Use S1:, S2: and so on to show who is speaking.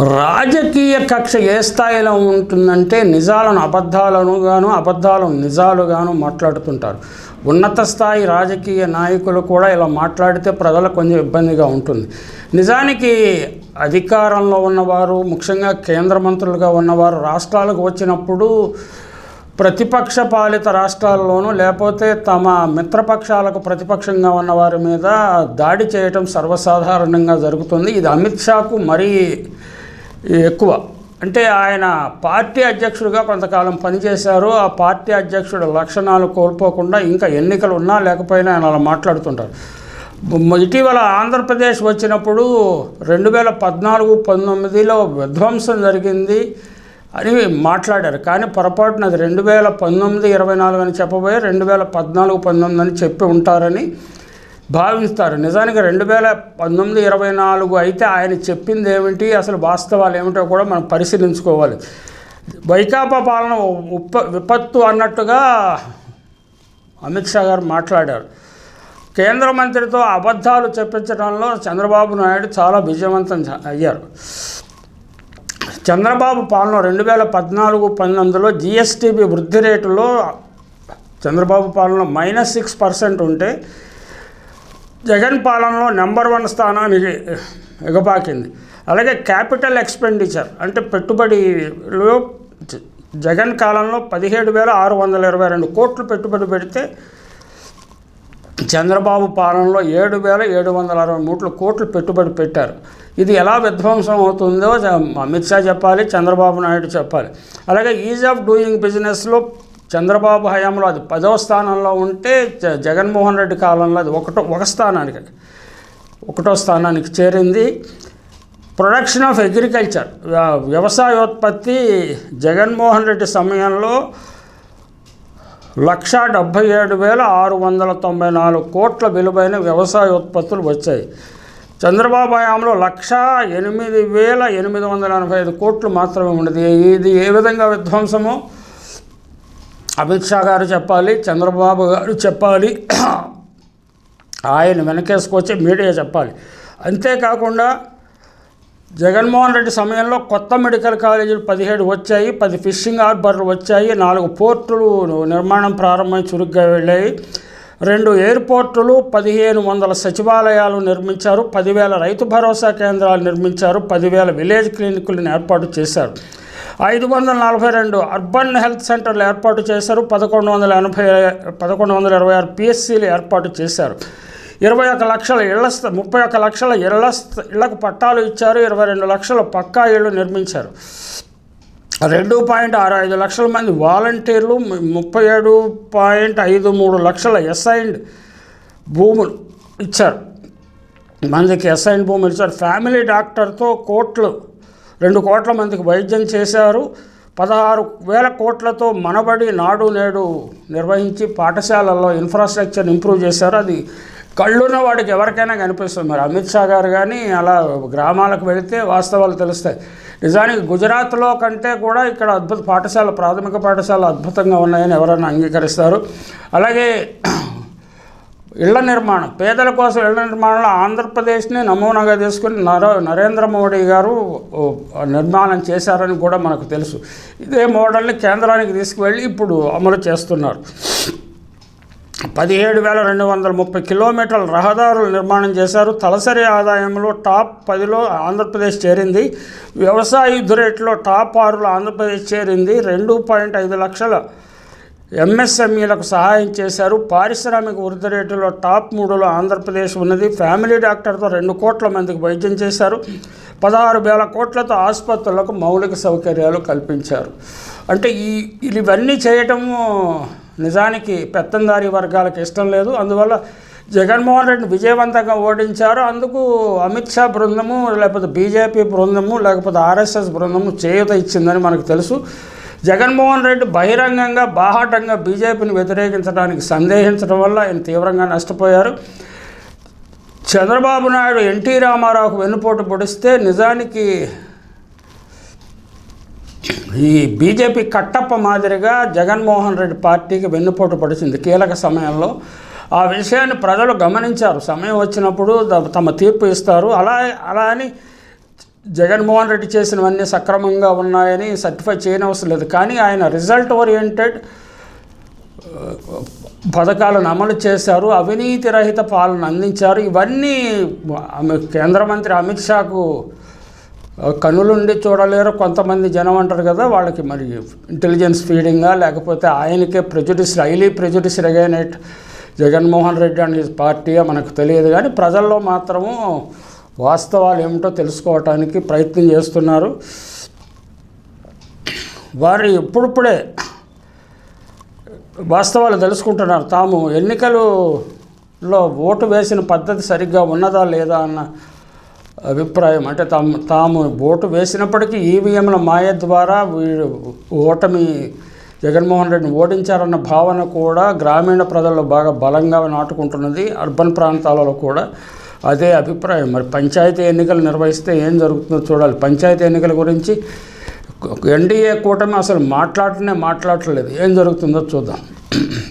S1: రాజకీయ కక్ష ఏ స్థాయిలో ఉంటుందంటే నిజాలను అబద్ధాలను గాను అబద్ధాలను నిజాలుగాను మాట్లాడుతుంటారు. ఉన్నత స్థాయి రాజకీయ నాయకులు కూడా ఇలా మాట్లాడితే ప్రజలకు కొంచెం ఇబ్బందిగా ఉంటుంది. నిజానికి అధికారంలో ఉన్నవారు ముఖ్యంగా కేంద్ర మంత్రులుగా ఉన్నవారు రాష్ట్రాలకు వచ్చినప్పుడు ప్రతిపక్ష పాలిత రాష్ట్రాల్లోనూ లేకపోతే తమ మిత్రపక్షాలకు ప్రతిపక్షంగా ఉన్న వారి మీద దాడి చేయటం సర్వసాధారణంగా జరుగుతుంది. ఇది అమిత్ షాకు మరీ ఎక్కువ. అంటే ఆయన పార్టీ అధ్యక్షుడిగా కొంతకాలం పనిచేశారు. ఆ పార్టీ అధ్యక్షుడు లక్షణాలు కోల్పోకుండా ఇంకా ఎన్నికలు ఉన్నా లేకపోయినా ఆయన అలా మాట్లాడుతుంటారు. ఇటీవల ఆంధ్రప్రదేశ్ వచ్చినప్పుడు రెండు వేల పద్నాలుగు పంతొమ్మిదిలో విధ్వంసం జరిగింది అని మాట్లాడారు. కానీ పొరపాటున అది రెండు వేల పంతొమ్మిది ఇరవై నాలుగు అని చెప్పబోయే రెండు వేల పద్నాలుగు పంతొమ్మిది అని చెప్పి ఉంటారని భావిస్తారు. నిజానికి రెండు వేల పంతొమ్మిది ఇరవై నాలుగు అయితే ఆయన చెప్పింది ఏమిటి? అసలు వాస్తవాలు ఏమిటో కూడా మనం పరిశీలించుకోవాలి. వైకాపా పాలన ఉప్ప విపత్తు అన్నట్టుగా అమిత్ షా గారు మాట్లాడారు. కేంద్ర మంత్రితో అబద్ధాలు చెప్పించడంలో చంద్రబాబు నాయుడు చాలా విజయవంతం అయ్యారు. చంద్రబాబు పాలన రెండు వేల పద్నాలుగు పంతొమ్మిదిలో జిఎస్టీబీ వృద్ధి రేటులో చంద్రబాబు పాలన మైనస్ సిక్స్ పర్సెంట్ ఉంటే జగన్ పాలనలో నెంబర్ వన్ స్థానానికి ఎగపాకింది. అలాగే క్యాపిటల్ ఎక్స్పెండిచర్ అంటే పెట్టుబడిలో జగన్ కాలంలో పదిహేడు వేల ఆరు వందల ఇరవై రెండు కోట్లు పెట్టుబడి పెడితే చంద్రబాబు పాలనలో ఏడు వేల ఏడు వందల అరవై మూడు కోట్లు పెట్టుబడి పెట్టారు. ఇది ఎలా విధ్వంసం అవుతుందో అమిత్ షా చెప్పాలి చంద్రబాబు నాయుడు చెప్పాలి. అలాగే ఈజ్ ఆఫ్ డూయింగ్ బిజినెస్లో చంద్రబాబు హయాంలో అది పదవ స్థానంలో ఉంటే జ- జగన్మోహన్ రెడ్డి కాలంలో అది ఒకటో ఒక స్థానానికి ఒకటో స్థానానికి చేరింది. ప్రొడక్షన్ ఆఫ్ అగ్రికల్చర్ వ్యవసాయోత్పత్తి జగన్మోహన్ రెడ్డి సమయంలో లక్ష డెబ్భై ఏడు వేల ఆరు వందల తొంభై నాలుగు కోట్ల విలువైన వ్యవసాయ ఉత్పత్తులు వచ్చాయి. చంద్రబాబు హయాంలో లక్ష ఎనిమిది వేల ఎనిమిది వందల ఎనభై ఐదు కోట్లు మాత్రమే ఉండేది. ఇది ఏ విధంగా విధ్వంసమో? అమిత్ షా గారు చెప్పాలి చంద్రబాబు గారు చెప్పాలి ఆయన వెనకేసుకొచ్చి మీడియా చెప్పాలి. అంతేకాకుండా జగన్మోహన్ రెడ్డి సమయంలో కొత్త మెడికల్ కాలేజీలు పదిహేడు వచ్చాయి పది ఫిషింగ్ హార్బర్లు వచ్చాయి నాలుగు పోర్టులు నిర్మాణం ప్రారంభమై చురుగ్గా వెళ్ళాయి. రెండు ఎయిర్పోర్టులు పదిహేను వందల సచివాలయాలు నిర్మించారు పదివేల రైతు భరోసా కేంద్రాలు నిర్మించారు పదివేల విలేజ్ క్లినిక్లను ఏర్పాటు చేశారు. ఐదు వందల నలభై రెండు అర్బన్ హెల్త్ సెంటర్లు ఏర్పాటు చేశారు. పదకొండు వందల ఎనభై పదకొండు వందల ఇరవై ఆరు పిఎస్సీలు ఏర్పాటు చేశారు. ఇరవై ఒక లక్షల ఇళ్ళ ముప్పై ఒక లక్షల ఇళ్ళ ఇళ్ళకు పట్టాలు ఇచ్చారు. ఇరవై రెండు లక్షల పక్కా ఇళ్ళు నిర్మించారు. రెండు పాయింట్ ఆరు ఐదు లక్షల మంది వాలంటీర్లు ముప్పై ఏడు పాయింట్ ఐదు మూడు లక్షల ఎస్ఐండ్ భూములు ఇచ్చారు. మందికి ఎస్ఐన్ భూములు ఇచ్చారు. ఫ్యామిలీ డాక్టర్తో కోట్లు రెండు కోట్ల మందికి వైద్యం చేశారు. పదహారు వేల కోట్లతో మనబడి నాడు నేడు నిర్వహించి పాఠశాలల్లో ఇన్ఫ్రాస్ట్రక్చర్ ఇంప్రూవ్ చేశారు. అది కళ్ళున్న వాడికి ఎవరికైనా కనిపిస్తుంది. మరి అమిత్ షా గారు కానీ అలా గ్రామాలకు వెళితే వాస్తవాలు తెలుస్తాయి. నిజానికి గుజరాత్లో కంటే కూడా ఇక్కడ అద్భుత పాఠశాల ప్రాథమిక పాఠశాల అద్భుతంగా ఉన్నాయని ఎవరైనా అంగీకరిస్తారు. అలాగే ఇళ్ళ నిర్మాణం పేదల కోసం ఇళ్ళ నిర్మాణంలో ఆంధ్రప్రదేశ్ని నమూనాగా తీసుకుని నర నరేంద్ర మోడీ గారు నిర్మాణం చేశారని కూడా మనకు తెలుసు. ఇదే మోడల్ని కేంద్రానికి తీసుకువెళ్ళి ఇప్పుడు అమలు చేస్తున్నారు. పదిహేడు వేల రెండు వందల ముప్పై కిలోమీటర్ల రహదారులు నిర్మాణం చేశారు. తలసరి ఆదాయంలో టాప్ పదిలో ఆంధ్రప్రదేశ్ చేరింది. వ్యవసాయ యుద్ధ రేట్లో టాప్ ఆరులో ఆంధ్రప్రదేశ్ చేరింది. రెండు పాయింట్ ఐదు లక్షల ఎంఎస్ఎంఈలకు సహాయం చేశారు. పారిశ్రామిక వృద్ధి రేటులో టాప్ మూడులో ఆంధ్రప్రదేశ్ ఉన్నది. ఫ్యామిలీ డాక్టర్తో రెండు కోట్ల మందికి వైద్యం చేశారు. పదహారు వేల కోట్లతో ఆసుపత్రులకు మౌలిక సౌకర్యాలు కల్పించారు. అంటే ఈ ఇవన్నీ చేయటము నిజానికి పెత్తందారి వర్గాలకు ఇష్టం లేదు. అందువల్ల జగన్మోహన్ రెడ్డిని విజయవంతంగా ఓడించారు. అందుకు అమిత్ షా బృందము లేకపోతే బీజేపీ బృందము లేకపోతే ఆర్ఎస్ఎస్ బృందము చేయూత ఇచ్చిందని మనకు తెలుసు. జగన్మోహన్ రెడ్డి బహిరంగంగా బాహాటంగా బీజేపీని వ్యతిరేకించడానికి సందేహించడం వల్ల ఆయన తీవ్రంగా నష్టపోయారు. చంద్రబాబు నాయుడు ఎన్టీ రామారావుకు వెన్నుపోటు పొడిస్తే నిజానికి ఈ బీజేపీ కట్టప్ప మాదిరిగా జగన్మోహన్ రెడ్డి పార్టీకి వెన్నుపోటు పడిచింది కీలక సమయంలో. ఆ విషయాన్ని ప్రజలు గమనించారు. సమయం వచ్చినప్పుడు తమ తీర్పు ఇస్తారు. అలా అలా అని జగన్మోహన్ రెడ్డి చేసినవన్నీ సక్రమంగా ఉన్నాయని సర్టిఫై చేయనవసరం లేదు. కానీ ఆయన రిజల్ట్ ఓరియంటెడ్ పథకాలను అమలు చేశారు అవినీతి రహిత పాలన అందించారు. ఇవన్నీ కేంద్ర మంత్రి అమిత్ షాకు కనులుండి చూడలేరు. కొంతమంది జనం అంటారు కదా వాళ్ళకి మరి ఇంటెలిజెన్స్ ఫీడింగా లేకపోతే ఆయనకే prejudice highly prejudice against Jaganmohan Reddy and party మనకు తెలియదు. కానీ ప్రజల్లో మాత్రము వాస్తవాలు ఏమిటో తెలుసుకోవటానికి ప్రయత్నం చేస్తున్నారు. వారు ఇప్పుడిప్పుడే వాస్తవాలు తెలుసుకుంటున్నారు. తాము ఎన్నికలలో ఓటు వేసిన పద్ధతి సరిగ్గా ఉన్నదా లేదా అన్న అభిప్రాయం. అంటే తాము తాము ఓటు వేసినప్పటికీ ఈవీఎంల మాయ ద్వారా వీడు ఓటమి జగన్మోహన్ రెడ్డిని ఓడించారన్న భావన కూడా గ్రామీణ ప్రజల్లో బాగా బలంగా నాటుకుంటున్నది. అర్బన్ ప్రాంతాలలో కూడా అదే అభిప్రాయం. మరి పంచాయతీ ఎన్నికలు నిర్వహిస్తే ఏం జరుగుతుందో చూడాలి. పంచాయతీ ఎన్నికల గురించి ఎన్డీఏ కూటమి అసలు మాట్లాడటనే మాట్లాడలేదు ఏం జరుగుతుందో చూద్దాం.